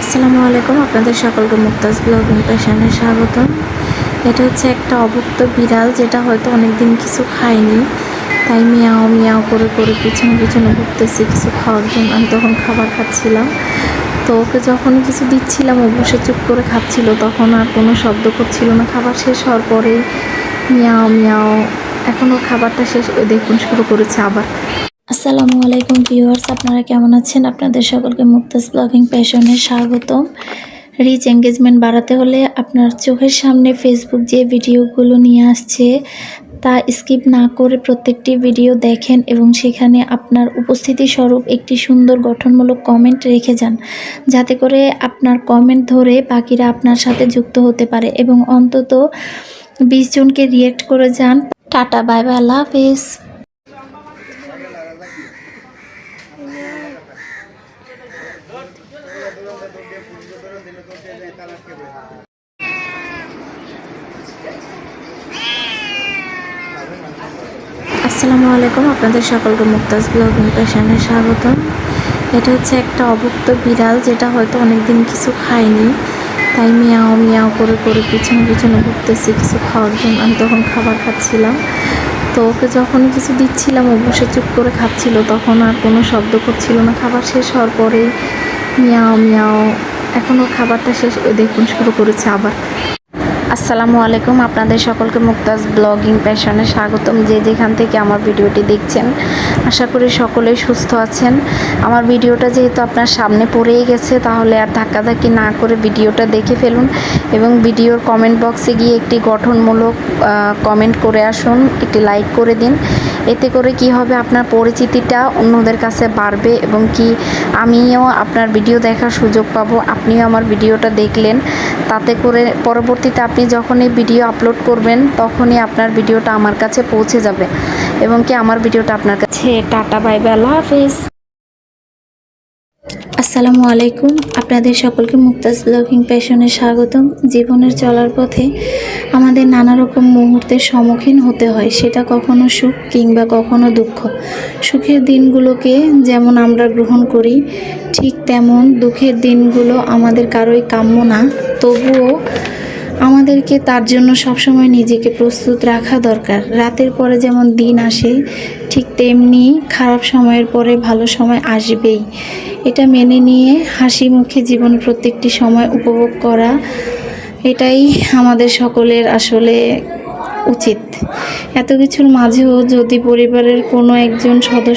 আসসালামু আলাইকুম, আপনাদের সকলকে মুক্তাজ ব্লগিং পেশানে স্বাগতম। এটা হচ্ছে একটা অভুক্ত বিড়াল যেটা হয়তো অনেকদিন কিছু খায়নি। তাই মিয়াও মিয়াও করে করে পিছনে পিছনে ঘুরতেছে, কিছু খাওয়ার জন্য। আমি তখন খাবার খাচ্ছিলাম। তো ওকে যখন কিছু দিচ্ছিলাম, ও বসে চুপ করে খাচ্ছিল। তখন আর কোনো শব্দ করছিল না। খাবার শেষ হওয়ার পরেই মিয়াও মিয়াও এখনও খাবারটা শেষ দেখুন শুরু করেছে আবার। আসসালামু আলাইকুম ভিউয়ার্স, আপনারা কেমন আছেন? আপনাদের সকলকে মুক্তাজ ব্লগিং প্যাশনে স্বাগতম। রিচ এঙ্গেজমেন্ট বাড়াতে হলে আপনার চোখের সামনে ফেসবুক যে ভিডিওগুলো নিয়ে আসছে, তা স্কিপ না করে প্রত্যেকটি ভিডিও দেখেন এবং সেখানে আপনার উপস্থিতি স্বরূপ একটি সুন্দর গঠনমূলক কমেন্ট রেখে যান। যাতে করে আপনার কমেন্ট ধরে বাকিরা আপনার সাথে যুক্ত হতে পারে এবং অন্তত বিশ জনকে রিয়েক্ট করে যান। টাটা বাই বাই আল্লাহ হাফিজ। আসসালামু আলাইকুম, আপনাদের সকলকে মুক্তাজ ব্লগিং পেশানে স্বাগতম। এটা হচ্ছে একটা অভুক্ত বিড়াল যেটা হয়তো অনেকদিন কিছু খায়নি। তাই মিয়াও মিয়াও করে করে পিছনে পিছনে ঘুরতেছে কিছু খাওয়ার জন্য। আমি তখন খাবার খাচ্ছিলাম। তো ওকে যখন কিছু দিচ্ছিলাম বসে চুপ করে খাচ্ছিল। তখন আর কোনো শব্দ করছিল না। খাবার শেষ হওয়ার পরেই মিয়াও মিয়াও এখনও খাবারটা শেষ দেখুন শুরু করেছে আবার। আসসালামু আলাইকুম, আপনাদের সকলকে মুক্তাজ ব্লগিং প্যাশনে স্বাগতম। যে যেখান থেকে আমার ভিডিওটি দেখছেন, আশা করি সকলে সুস্থ আছেন। আমার ভিডিওটা যেহেতু আপনার সামনে পড়েই গেছে, তাহলে আর ধাক্কাধাক্কি না করে ভিডিওটা দেখে ফেলুন এবং ভিডিওর কমেন্ট বক্সে গিয়ে একটি গঠনমূলক কমেন্ট করে আসুন, একটি লাইক করে দিন। এতে করে কি হবে? আপনার পরিচিতিটা অন্যদের কাছে বাড়বে এবং কি আমিও আপনার ভিডিও দেখার সুযোগ পাব। আপনিও আমার ভিডিওটা দেখলেন। তাতে করে পরবর্তীতে আপনি যখনই ভিডিও আপলোড করবেন, তখনই আপনার ভিডিওটা আমার কাছে পৌঁছে যাবে এবং কি আমার ভিডিওটা আপনার কাছে টাটা বাই বাই আল্লাহ হাফিজ। আসসালামু আলাইকুম। আপনাদের সকলকে মুক্তাজ ব্লগিং প্যাশনে স্বাগতম। জীবনের চলার পথে আমাদের নানা রকম মুহূর্তের সম্মুখীন হতে হয়। সেটা কখনো সুখ কিংবা কখনো দুঃখ। সুখের দিনগুলোকে যেমন আমরা গ্রহণ করি, ঠিক তেমন দুঃখের দিনগুলো আমাদের কারোই কাম্য না। তবুও আমাদেরকে তার জন্য সবসময় নিজেকে প্রস্তুত রাখা দরকার। রাতের পরে যেমন দিন আসে, ঠিক তেমনি খারাপ সময়ের পরে ভালো সময় আসবেই। এটা মেনে নিয়ে হাসি মুখে জীবনের প্রত্যেকটি সময় উপভোগ করা, এটাই আমাদের সকলের আসলে উচিত। এত কিছুর মাঝেও যদি পরিবারের কোনো একজন সদস্য